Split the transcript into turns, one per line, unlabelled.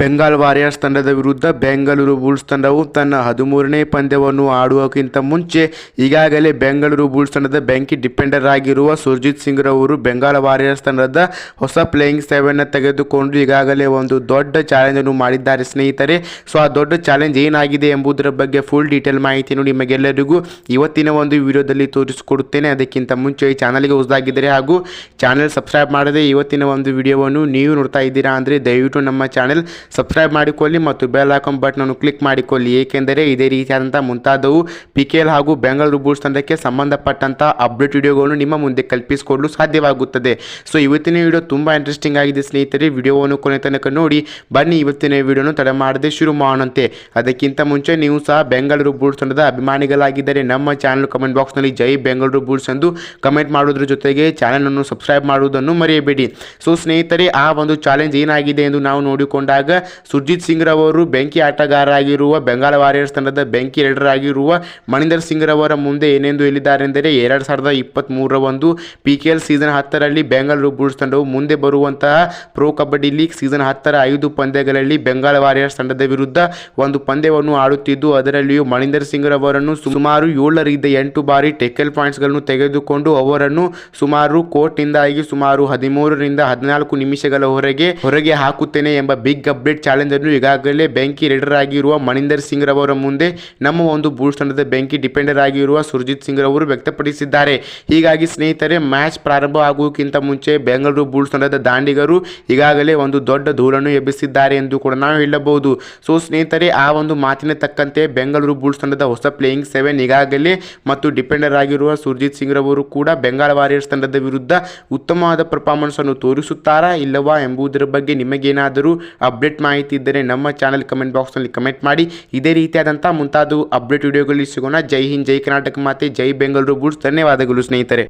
Bengal warriors ತಂಡದ ವಿರುದ್ಧ Bengaluru Bulls ತಂಡವು ತನ್ನ ಹದಿಮೂರನೇ ಪಂದ್ಯವನ್ನು ಆಡುವಕ್ಕಿಂತ ಮುಂಚೆ ಈಗಾಗಲೇ ಬೆಂಗಳೂರು ಬುಲ್ಸ್ ತಂಡದ ಬೆಂಕಿ ಡಿಪೆಂಡರ್ ಆಗಿರುವ ಸುರ್ಜಿತ್ ಸಿಂಗ್ ರವರು ಬೆಂಗಾಲ್ ವಾರಿಯರ್ಸ್ ತಂಡದ ಹೊಸ ಪ್ಲೇಯಿಂಗ್ ಸೆವೆನ್ ತೆಗೆದುಕೊಂಡು ಈಗಾಗಲೇ ಒಂದು ದೊಡ್ಡ ಚಾಲೆಂಜ್ ಅನ್ನು ಮಾಡಿದ್ದಾರೆ. ಸ್ನೇಹಿತರೆ, ಸೊ ಆ ದೊಡ್ಡ ಚಾಲೆಂಜ್ ಏನಾಗಿದೆ ಎಂಬುದರ ಬಗ್ಗೆ ಫುಲ್ ಡೀಟೇಲ್ ಮಾಹಿತಿಯನ್ನು ನಿಮಗೆಲ್ಲರಿಗೂ ಇವತ್ತಿನ ಒಂದು ವಿಡಿಯೋದಲ್ಲಿ ತೋರಿಸಿಕೊಡುತ್ತೇನೆ. ಅದಕ್ಕಿಂತ ಮುಂಚೆ ಈ ಚಾನಲ್ಗೆ ಹೊಸದಾಗಿದ್ದರೆ ಹಾಗೂ ಚಾನೆಲ್ ಸಬ್ಸ್ಕ್ರೈಬ್ ಮಾಡದೆ ಇವತ್ತಿನ ಒಂದು ವಿಡಿಯೋವನ್ನು ನೀವು ನೋಡ್ತಾ ಇದ್ದೀರಾ ಅಂದರೆ ದಯವಿಟ್ಟು ನಮ್ಮ ಚಾನೆಲ್ ಸಬ್ಸ್ಕ್ರೈಬ್ ಮಾಡಿಕೊಳ್ಳಿ ಮತ್ತು ಬೆಲ್ ಐಕಾನ್ ಅನ್ನು ಕ್ಲಿಕ್ ಮಾಡಿಕೊಳ್ಳಿ. ಏಕೆಂದರೆ ಇದೇ ರೀತಿಯಾದಂಥ ಮುಂತಾದವು ಪಿ ಕೆ ಎಲ್ ಹಾಗೂ ಬೆಂಗಳೂರು ಬುಲ್ಸ್ ತಂಡಕ್ಕೆ ಸಂಬಂಧಪಟ್ಟಂಥ ಅಪ್ಡೇಟ್ ವಿಡಿಯೋಗಳನ್ನು ನಿಮ್ಮ ಮುಂದೆ ಕಲ್ಪಿಸಿಕೊಳ್ಳಲು ಸಾಧ್ಯವಾಗುತ್ತದೆ. ಸೊ ಇವತ್ತಿನ ವಿಡಿಯೋ ತುಂಬ ಇಂಟ್ರೆಸ್ಟಿಂಗ್ ಆಗಿದೆ ಸ್ನೇಹಿತರೆ. ವಿಡಿಯೋವನ್ನು ಕೊನೆ ತನಕ ನೋಡಿ, ಬನ್ನಿ ಇವತ್ತಿನ ವಿಡಿಯೋನ ತಡೆ ಮಾಡದೆ ಶುರು ಮಾಡೋಣಂತೆ. ಅದಕ್ಕಿಂತ ಮುಂಚೆ ನೀವು ಸಹ ಬೆಂಗಳೂರು ಬುಲ್ಸ್ ತಂಡದ ಅಭಿಮಾನಿಗಳಾಗಿದ್ದರೆ ನಮ್ಮ ಚಾನಲ್ ಕಮೆಂಟ್ ಬಾಕ್ಸ್ನಲ್ಲಿ ಜೈ ಬೆಂಗಳೂರು ಬುಲ್ಸ್ ಎಂದು ಕಮೆಂಟ್ ಮಾಡೋದ್ರ ಜೊತೆಗೆ ಚಾನಲನ್ನು ಸಬ್ಸ್ಕ್ರೈಬ್ ಮಾಡುವುದನ್ನು ಮರೆಯಬೇಡಿ. ಸೊ ಸ್ನೇಹಿತರೆ, ಆ ಒಂದು ಚಾಲೆಂಜ್ ಏನಾಗಿದೆ ಎಂದು ನಾವು ನೋಡಿಕೊಂಡಾಗ ಸುರ್ಜಿತ್ ಸಿಂಗ್ ರವರು ಬೆಂಕಿ ಆಟಗಾರರಾಗಿರುವ ಬೆಂಗಾಲ್ ವಾರಿಯರ್ಸ್ ತಂಡದ ಬೆಂಕಿ ರೈಡರ್ ಆಗಿರುವ ಮಣಿಂದರ್ ಸಿಂಗ್ ರವರ ಮುಂದೆ ಏನೆಂದು ಹೇಳಿದ್ದಾರೆ ಎಂದರೆ ಎರಡು ಸಾವಿರದ ಇಪ್ಪತ್ತ್ಮೂರರ ಒಂದು ಪಿ ಕೆ ಎಲ್ ಸೀಸನ್ ಹತ್ತರಲ್ಲಿ ಬೆಂಗಳೂರು ಬುಲ್ಸ್ ತಂಡವು ಮುಂದೆ ಬರುವಂತಹ ಪ್ರೋ ಕಬಡ್ಡಿ ಲೀಗ್ ಸೀಸನ್ ಹತ್ತರ ಐದು ಪಂದ್ಯಗಳಲ್ಲಿ ಬೆಂಗಾಲ್ ವಾರಿಯರ್ಸ್ ತಂಡದ ವಿರುದ್ಧ ಒಂದು ಪಂದ್ಯವನ್ನು ಆಡುತ್ತಿದ್ದು, ಅದರಲ್ಲಿಯೂ ಮಣಿಂದರ್ ಸಿಂಗ್ ರವರನ್ನು ಸುಮಾರು ಏಳರಿಂದ ಎಂಟು ಬಾರಿ ಟೆಕಲ್ ಪಾಯಿಂಟ್ಸ್ಗಳನ್ನು ತೆಗೆದುಕೊಂಡು ಅವರನ್ನು ಸುಮಾರು ಕೋರ್ಟ್ನಿಂದಾಗಿ ಸುಮಾರು ಹದಿಮೂರರಿಂದ ಹದಿನಾಲ್ಕು ನಿಮಿಷಗಳ ಹೊರಗೆ ಹೊರಗೆ ಹಾಕುತ್ತೇನೆ ಎಂಬ ಬಿಗ್ ಅಪ್ಡೇಟ್ ಚಾಲೆಂಜ್ ಅನ್ನು ಈಗಾಗಲೇ ಬೆಂಕಿ ರೈಡರ್ ಆಗಿರುವ ಮಣಿಂದರ್ ಸಿಂಗ್ ರವರ ಮುಂದೆ ನಮ್ಮ ಒಂದು ಬುಲ್ಸ್ ತಂಡದ ಬೆಂಕಿ ಡಿಪೆಂಡರ್ ಆಗಿರುವ ಸುರ್ಜಿತ್ ಸಿಂಗ್ ರವರು ವ್ಯಕ್ತಪಡಿಸಿದ್ದಾರೆ. ಹೀಗಾಗಿ ಸ್ನೇಹಿತರೆ, ಮ್ಯಾಚ್ ಪ್ರಾರಂಭ ಆಗುವುದಕ್ಕಿಂತ ಮುಂಚೆ ಬೆಂಗಳೂರು ಬೂಲ್ಸ್ ತಂಡದ ದಾಂಡಿಗರು ಈಗಾಗಲೇ ಒಂದು ದೊಡ್ಡ ಧೂಳನ್ನು ಎಬ್ಬಿಸಿದ್ದಾರೆ ಎಂದು ಕೂಡ ನಾವು ಹೇಳಬಹುದು. ಸೊ, ಸ್ನೇಹಿತರೆ, ಆ ಒಂದು ಮಾತಿನ ತಕ್ಕಂತೆ ಬೆಂಗಳೂರು ಬೂಲ್ಸ್ ತಂಡದ ಹೊಸ ಪ್ಲೇಯಿಂಗ್ ಸೆವೆನ್ ಈಗಾಗಲೇ ಮತ್ತು ಡಿಪೆಂಡರ್ ಆಗಿರುವ ಸುರ್ಜಿತ್ ಸಿಂಗ್ ರವರು ಕೂಡ ಬೆಂಗಾಲ್ ವಾರಿಯರ್ಸ್ ತಂಡದ ವಿರುದ್ಧ ಉತ್ತಮವಾದ ಪರ್ಫಾರ್ಮೆನ್ಸ್ ಅನ್ನು ತೋರಿಸುತ್ತಾರಾ ಇಲ್ಲವಾ ಎಂಬುದರ ಬಗ್ಗೆ ನಿಮಗೇನಾದರೂ ಅಪ್ಡೇಟ್ ಮಾಹಿತಿ ಇದ್ದರೆ ನಮ್ಮ ಚಾನಲ್ ಕಮೆಂಟ್ ಬಾಕ್ಸ್ನಲ್ಲಿ ಕಮೆಂಟ್ ಮಾಡಿ. ಇದೇ ರೀತಿಯಾದಂಥ ಮುಂತಾದ ಅಪ್ಡೇಟ್ ವಿಡಿಯೋಗಳಲ್ಲಿ ಸಿಗೋಣ. ಜೈ ಹಿಂದ್, ಜೈ ಕರ್ನಾಟಕ ಮಾತೆ, ಜೈ ಬೆಂಗಳೂರು ಬುಲ್ಸ್ ಧನ್ಯವಾದಗಳು ಸ್ನೇಹಿತರೆ.